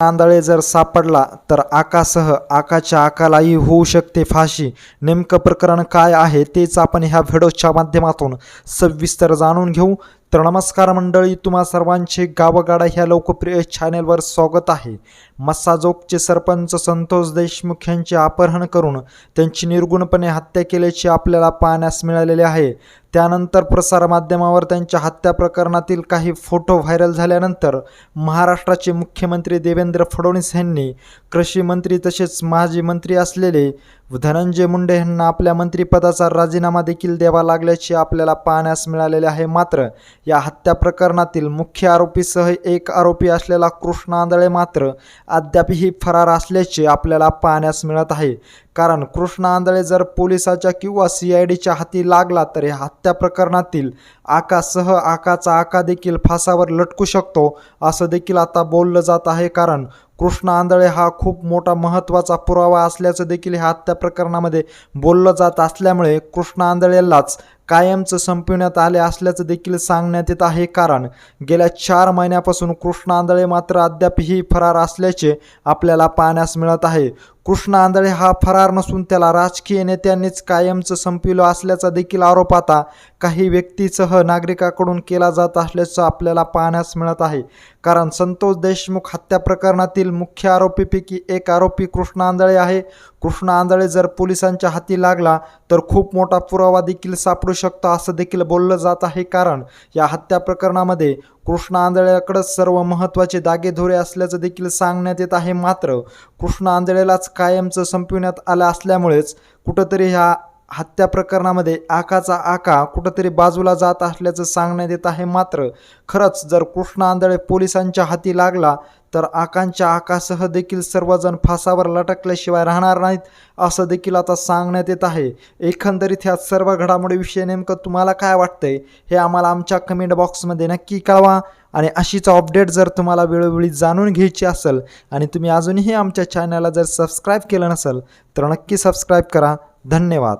आंधळे जर सापडला तर आकासह आकाच्या आकालाही होऊ शकते फाशी. नेमकं प्रकरण काय आहे तेच आपण ह्या व्हिडिओच्या माध्यमातून सविस्तर जाणून घेऊ. तर नमस्कार मंडळी तुम्हा सर्वांचे गावगाडा ह्या लोकप्रिय चॅनेलवर स्वागत आहे. मस्साजोगचे सरपंच संतोष देशमुख यांचे अपहरण करून त्यांची निर्गुणपणे हत्या केल्याचे आपल्याला पाहण्यास मिळालेले आहे. त्यानंतर प्रसारमाध्यमावर त्यांच्या हत्या प्रकरणातील काही फोटो व्हायरल झाल्यानंतर महाराष्ट्राचे मुख्यमंत्री देवेंद्र फडणवीस यांनी कृषी मंत्री तसेच माजी मंत्री असलेले धनंजय मुंडे यांना आपल्या मंत्रिपदाचा राजीनामा देखील द्यावा लागल्याचे आपल्याला पाहण्यास मिळालेले आहे. मात्र या हत्या प्रकरणातील मुख्य आरोपीसह एक आरोपी असलेला कृष्ण आंधळे मात्र अद्यापही फरार असल्याचे आपल्याला पाहण्यास मिळत आहे. कारण कृष्ण आंधळे जर पोलिसाच्या किंवा सी आय डीच्या हाती लागला तर या हत्या प्रकरणातील आकासह आकाचा आका देखील फासावर लटकू शकतो असं देखील आता बोललं जात आहे. कारण कृष्ण आंधळे हा खूप मोठा महत्त्वाचा पुरावा असल्याचं देखील ह्या हत्या प्रकरणामध्ये बोललं जात असल्यामुळे कृष्ण आंधळेलाच कायमचं संपविण्यात आले असल्याचं देखील सांगण्यात येत आहे. कारण गेल्या चार महिन्यापासून कृष्ण आंधळे मात्र अद्यापही फरार असल्याचे आपल्याला पाहण्यास मिळत आहे. कृष्ण आंधळे हा फरार नसून त्याला राजकीय नेत्यांनीच कायमचं संपविलं असल्याचा देखील आरोप आता काही व्यक्तीसह नागरिकाकडून केला जात असल्याचं आपल्याला पाहण्यास मिळत आहे. कारण संतोष देशमुख हत्या प्रकरणातील मुख्य आरोपीपैकी एक आरोपी कृष्ण आंधळे आहे. कृष्ण आंधळे जर पोलिसांच्या हाती लागला तर खूप मोठा पुरावा देखील सापडू शकतो असं देखील बोललं जात आहे. कारण या हत्या प्रकरणामध्ये कृष्ण आंधळेकडंच सर्व महत्त्वाचे दागेधोरे असल्याचं देखील सांगण्यात येत आहे. मात्र कृष्ण आंधळेलाच कायमचं संपविण्यात आलं असल्यामुळेच कुठंतरी ह्या हत्या प्रकरणामध्ये आकाचा आका कुठंतरी बाजूला जात असल्याचं सांगण्यात येत आहे. मात्र खरंच जर कृष्ण आंधळे पोलिसांच्या हाती लागला तर आकांच्या आकासह देखील सर्वजण फासावर लटकल्याशिवाय राहणार नाहीत असं देखील आता सांगण्यात येत आहे. एकंदरीत ह्या सर्व घडामोडीविषयी नेमकं तुम्हाला काय वाटतंय हे आम्हाला आमच्या कमेंट बॉक्समध्ये नक्की कळवा. आणि अशीच अपडेट जर तुम्हाला वेळोवेळी जाणून घ्यायची असेल आणि तुम्ही अजूनही आमच्या चॅनलला जर सबस्क्राईब केलं नसेल तर नक्की सबस्क्राईब करा. धन्यवाद.